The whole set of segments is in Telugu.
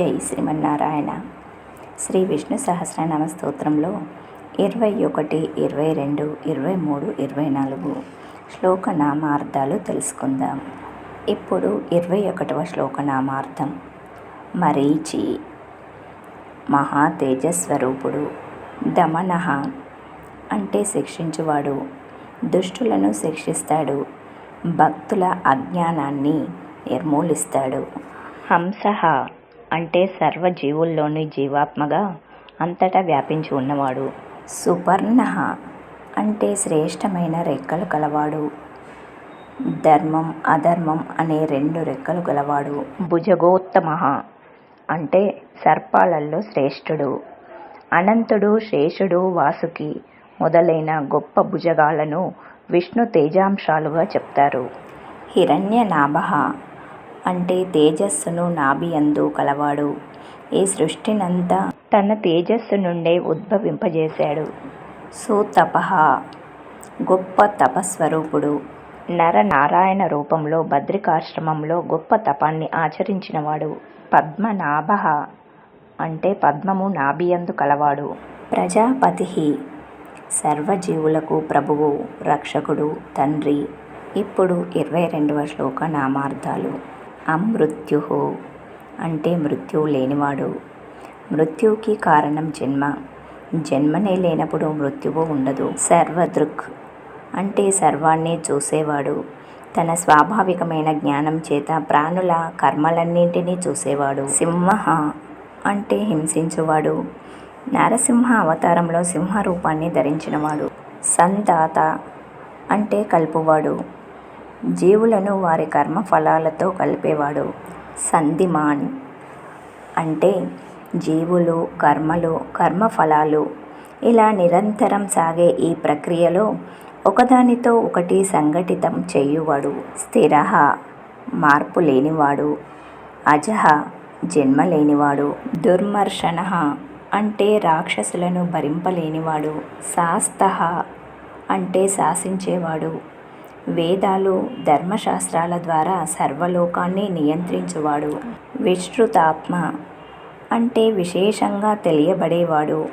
జై శ్రీమన్నారాయణ. శ్రీ విష్ణు సహస్రనామ స్తోత్రంలో ఇరవై ఒకటి ఇరవై రెండు ఇరవై మూడు ఇరవై నాలుగు శ్లోక నామార్థాలు తెలుసుకుందాం. ఇప్పుడు ఇరవై ఒకటవ శ్లోక నామార్థం. మరీచి మహా తేజస్వరూపుడు దమనః అంటే శిక్షించువాడు దుష్టులను శిక్షిస్తాడు భక్తుల అజ్ఞానాన్ని నిర్మూలిస్తాడు. హంస అంటే సర్వజీవుల్లోని జీవాత్మగా అంతటా వ్యాపించి ఉన్నవాడు. సుపర్ణ అంటే శ్రేష్టమైన రెక్కలు కలవాడు. ధర్మం అధర్మం అనే రెండు రెక్కలు గలవాడు భుజగోత్తమ అంటే సర్పాలలో శ్రేష్ఠుడు. అనంతుడు శేషుడు వాసుకి మొదలైన గొప్ప భుజగాలను విష్ణు తేజాంశాలుగా చెప్తారు. హిరణ్యనాభ అంటే తేజస్సును నాభియందు కలవాడు. ఈ సృష్టినంతా తన తేజస్సు నుండే ఉద్భవింపజేశాడు. సుతప గొప్ప తపస్వరూపుడు. నరనారాయణ రూపంలో భద్రికాశ్రమంలో గొప్ప తపాన్ని ఆచరించినవాడు. పద్మనాభ అంటే పద్మము నాభియందు కలవాడు. ప్రజాపతి సర్వజీవులకు ప్రభువు రక్షకుడు తండ్రి. ఇప్పుడు ఇరవై రెండవ శ్లోక నామార్థాలు. అమృత్యు అంటే మృత్యువు లేనివాడు. మృత్యువుకి కారణం జన్మ. జన్మనే లేనప్పుడు మృత్యువు ఉండదు. సర్వదృక్ అంటే సర్వాన్ని చూసేవాడు. తన స్వాభావికమైన జ్ఞానం చేత ప్రాణుల కర్మలన్నింటినీ చూసేవాడు. సింహ అంటే హింసించువాడు. నరసింహ అవతారంలో సింహ రూపాన్ని ధరించినవాడు. సంతాత అంటే కలుపువాడు. జీవులను వారి కర్మ ఫలాలతో కలిపేవాడు సంధిమాన్. అంటే జీవులు కర్మలు కర్మఫలాలు ఇలా నిరంతరం సాగే ఈ ప్రక్రియలో ఒకదానితో ఒకటి సంఘటితం చేయువాడు స్థిర మార్పు లేనివాడు అజహ జన్మ లేనివాడు దుర్మర్షణ అంటే రాక్షసులను భరింపలేనివాడు శాస్త అంటే శాసించేవాడు. వేదాలు ధర్మశాస్త్రాల ద్వారా సర్వలోకాన్ని నియంత్రించువాడు. విశ్రుతాత్మ అంటే విశేషంగా తెలియబడేవాడు.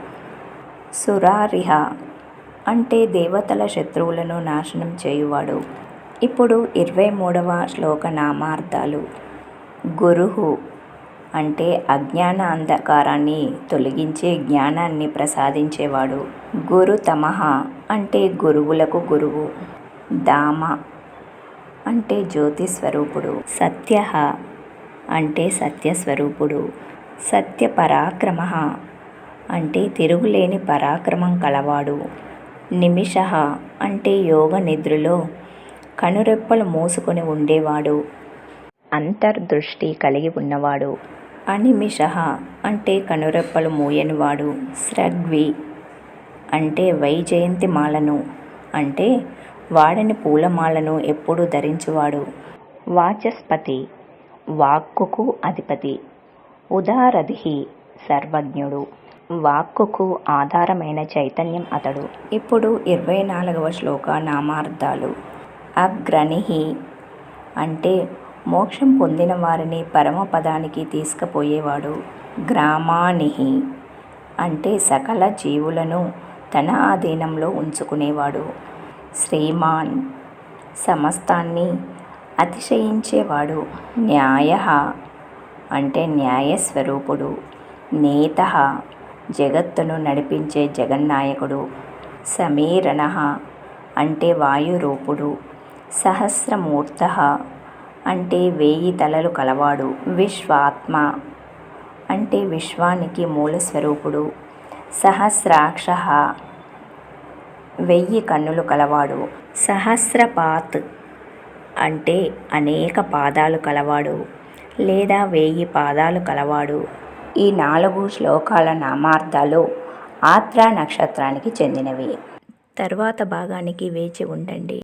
సురారిహ అంటే దేవతల శత్రువులను నాశనం చేయువాడు. ఇప్పుడు ఇరవై మూడవ శ్లోక నామార్థాలు గురుహు అంటే అజ్ఞాన అంధకారాన్ని తొలగించే జ్ఞానాన్ని ప్రసాదించేవాడు. గురుతమహ అంటే గురువులకు గురువు. దామ అంటే జ్యోతి స్వరూపుడు సత్య అంటే సత్యస్వరూపుడు సత్యపరాక్రమ అంటే తిరుగులేని పరాక్రమం కలవాడు నిమిష అంటే యోగ నిద్రలో కనురెప్పలు మూసుకొని ఉండేవాడు అంతర్దృష్టి కలిగి ఉన్నవాడు అనిమిష అంటే కనురెప్పలు మూయనివాడు స్రగ్వి అంటే వైజయంతి మాలను అంటే వాడని పూలమాలను ఎప్పుడూ ధరించువాడు. వాచస్పతి వాక్కుకు అధిపతి ఉదారధి సర్వజ్ఞుడు. వాక్కుకు ఆధారమైన చైతన్యం అతడు. ఇప్పుడు ఇరవై నాలుగవ శ్లోక నామార్థాలు. అగ్రణిహి అంటే మోక్షం పొందిన వారిని పరమపదానికి తీసుకుపోయేవాడు. గ్రామానిహి అంటే సకల జీవులను తన ఆధీనంలో ఉంచుకునేవాడు. శ్రీమాన్ సమస్తాన్ని అతిశయించేవాడు న్యాయ అంటే న్యాయస్వరూపుడు నేత జగత్తును నడిపించే జగన్నాయకుడు సమీరణ అంటే వాయురూపుడు సహస్రమూర్త అంటే వేయి తలలు కలవాడు విశ్వాత్మ అంటే విశ్వానికి మూలస్వరూపుడు సహస్రాక్ష వెయ్యి కన్నులు కలవాడు. సహస్రపాత్ అంటే అనేక పాదాలు కలవాడు లేదా వెయ్యి పాదాలు కలవాడు. ఈ నాలుగు శ్లోకాల నామార్థాలు ఆత్రా నక్షత్రానికి చెందినవి. తరువాత భాగానికి వేచి ఉండండి.